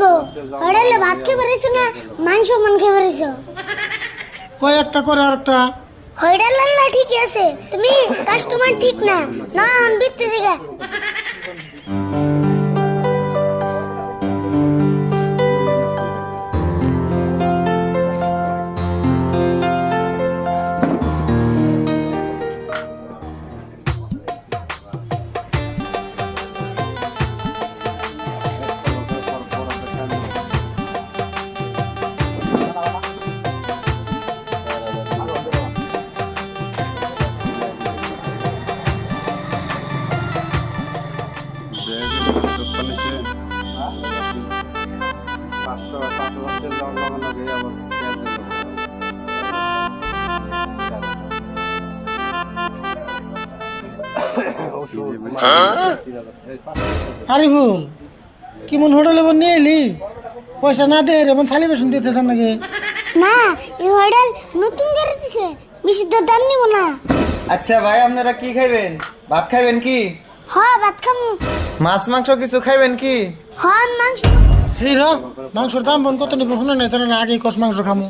গো হোটেলে ভাত খেয়ে বেরিয়েছো না মাংস মান খেয়ে বেরিয়েছো কয়েকটা করে আর একটা? হোটেল আল্লাহ ঠিকই আছে তুমি কাস্টমার ঠিক না না আনবিতে জায়গা আরিফুল কেমন হোটেলে বোন নিয়ে এলি? পয়সা না দে রে থালি বেসন দিতে চান নাকি? না এই হোটেল নতুন করে দিছে বেশি তো দাম নিব না। আচ্ছা ভাই আপনারা কি খাইবেন? ভাত খাইবেন কি? হ ভাত খাম। মাছ মাংস কিছু খাইবেন কি? হ মাংস। এই র মাংসর দাম বোন কত নিব? শুনে নাই জানে না আগে কষ মাংস খামু।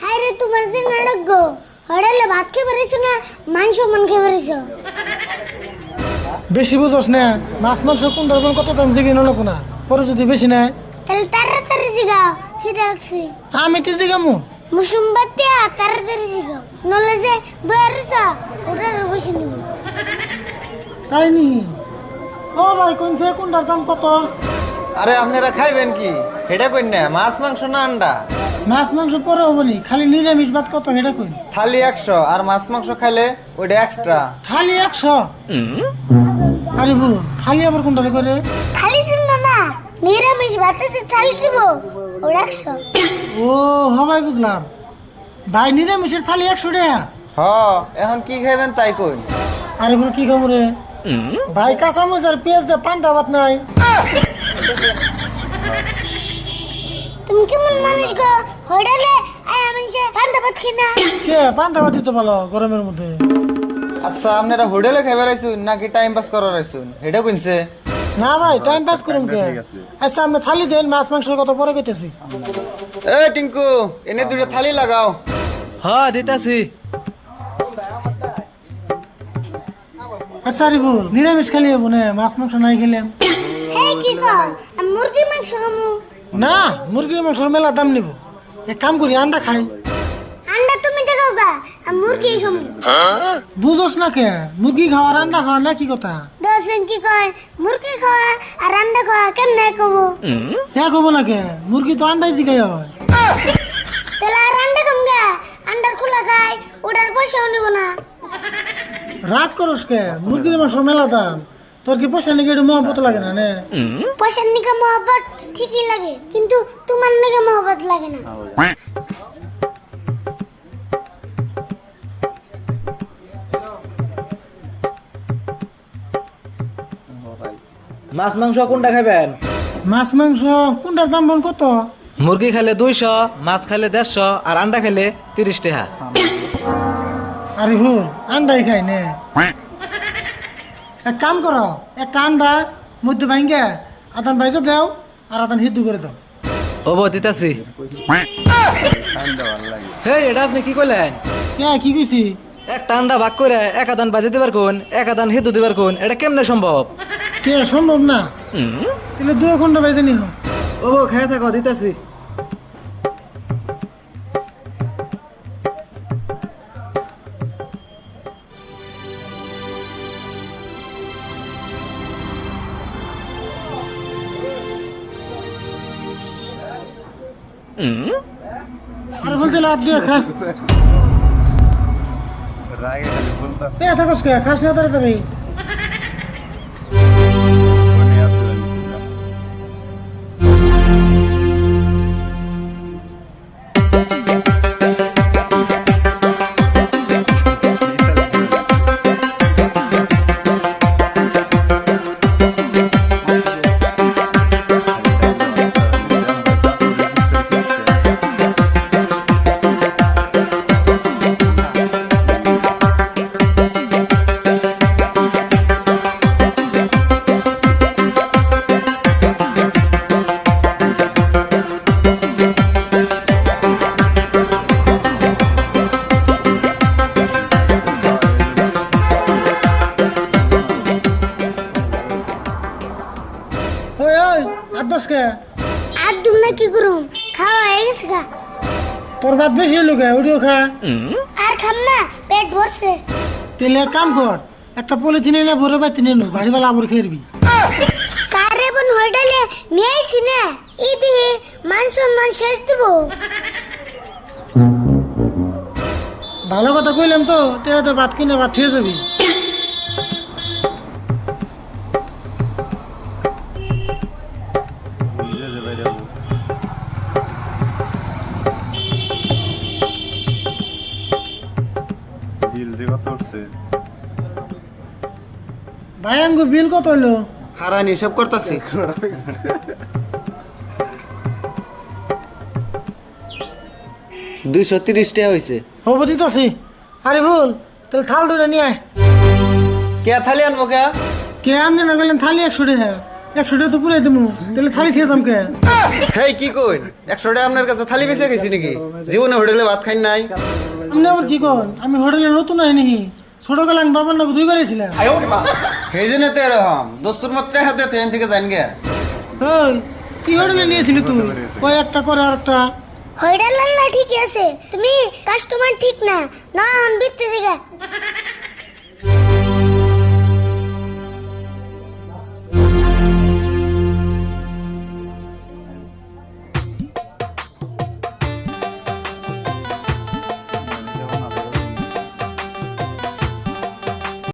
হাই রে তোমার যে নাটক গো। হোটেলে ভাত খেয়ে বেরিয়েছো না মাংস মান খেয়ে বেরিয়েছো? বেশি বুঝোস না মাছ মাংস কোন ধরবেন কত দাম জিগি নলো কোনা পরে যদি বেশি নেয় তাহলে তাড়াতাড়ি জিগাও খিদে লাগছে। আমি তো জিগামু? মুসুম বাতিয়া তাড়াতাড়ি জিগাও নলে যে বেরিয়েছ ওটার বসে নিব। তাই নি? ও ভাই কোনছে কোনটার দাম কত? আরে আপনারা খাইবেন কি? এটা কই না মাছ মাংস না আন্ডা। মাছ মাংস পরে হবনি খালি নিরামিষ ভাত কত এটা কই? থালি একশো আর মাছ মাংস খাইলে ওইটা এক্সট্রা থালি একশো? আরিফুল থালি আবার কোনটা করে? থালি ছিল না নিরামিষ ভাত আছে থালি দিব ওরা একশো। ও হবাই বুঝলাম। ভাই নিরামিষের থালি একশো টাকা। হ এখন কি খাইবেন তাই কই আরে বল কি খাব রে? ভাই কাঁচামচ আর পেঁয়াজ দিয়ে পান্তা ভাত নাই। তুমি কেমন মানুষ গো? হোটেলে আয় আমি যে ঠান্ডা ভাত খাই না। কে? পান্তা ভাত দিতে ভালো গরমের মধ্যে। আচ্ছা আপনারা হোটেলে খাইবার আইসুন নাকি টাইম পাস করার আইসুন? এটা কইছে না ভাই টাইম পাস করুন কে? আচ্ছা আমি থালি দেন মাছ মাংসের কথা পরে কইতেছি। এ টিঙ্কু এনে দুটো থালি লাগাও। হ্যাঁ দিতাছি। আচ্ছা আরিফুল নিরামিষ খালি হব না? মাছ মাংস নাই খেলাম। হে কি কো মুরগি মাংস খামু। না মুরগির মাংসের মেলা দাম নিব। এক কাম করি আন্ডা খাই। আন্ডা তুমি দেখাও গা আমি মুরগি খামু। বুঝোস না কে? মুরগি খাওয়ার আন্ডা খাওয়া না কি কথা? দশজন কি কয় মুরগি খাওয়া আর আন্ডা খাওয়া কেমনে কব হ্যাঁ কব না কে? মুরগি তো আন্ডাই দিকে হয়। তাহলে আর আন্ডা খাম গা আন্ডার খোলা খাই ওটার পয়সাও নিব না। রাগ করস কে? মুরগির মাংসের মেলা দাম। তোর কি পয়সা নাকি একটু মহব্বত লাগে না নে? পয়সার নিকে মহব্বত? ঠিকই লাগে কিন্তু তোমার নিকে মহব্বত লাগে না। মাছ মাংস কোনটা খাবেন মাছ মাংস কোনটার দাম বল কত? মুরগি খাইলে দুইশো মাছ খাইলে দেড়শো আর আন্ডা খাইলে তিরিশ টাকা। আরে ভুল আন্ডাই খাই নে। এক কাম করো একটা আন্ডা মধ্যে ভাঙ্গে আদান বাইজে দাও আর আদান হিদ্দু করে দাও। ওবো দিতাছি। হে এটা আপনি কি কইলেন? কে কি কইছি? একটা আন্ডা ভাগ করে এক আদান বাজে দিবার কোন এক আদান হিদু দিবার কোন এটা কেমনে সম্ভব? কে সম্ভব না। তাহলে দু ঘণ্টা বাইজে নিহ ওবো খাই থাকো দিতাছি। আর বলতে লাভ দিয়ে খা। রাগে বলতা সে থাকস কে? খাস না তাড়াতাড়ি। আর দশ কে আর কি করুম? খাওয়া হয়ে গেছে গা। তোর ভাত বেশি হইল কে? ওটিও খা। আর খাম না পেট ভরছে। তেলে কাম কর একটা পলিথিনে না ভরে বাতি নিয়ে নো বাড়ি বেলা আবার খেয়ে কারে বোন হোটেলে নিয়ে আইছি না। এই দিয়ে মান সম্মান শেষ দিব। ভালো কথা কইলাম তো টেরাতে ভাত কিনে ভাত খেয়ে যাবি। ভাই আঙ্গু বিল কত খারান হিসাব করতেছি। দুইশো তিরিশ টাকা হয়েছে হব দিতাছি। আরে ভুল তাহলে থাল দুটো নিয়ে আয়। কে থালি আনব কে? কে আনতে না গেলেন থালি একশো টাকা। একশো টাকা তো পুরে দেবো তাহলে থালি খেয়েছাম কে? হেই কি কই একশো টাকা আপনার কাছে থালি বেঁচে গেছি নাকি? জীবনে হোটেলে ভাত খাই নাই। আপনি আবার কি কন? আমি হোটেলে নতুন আইনি ছোট গেলাম বাবার নাকি দুই করেছিলাম সেই জন্য তো এরকম। দোস্তুর মাত্র হাতে ট্রেন থেকে যান গে। ওই কি হোটেলে নিয়েছিলি তুই? কয় একটা করে আর একটা হোটেল ঠিক আছে। তুমি কাস্টমার ঠিক না না হন বিত্তে জায়গা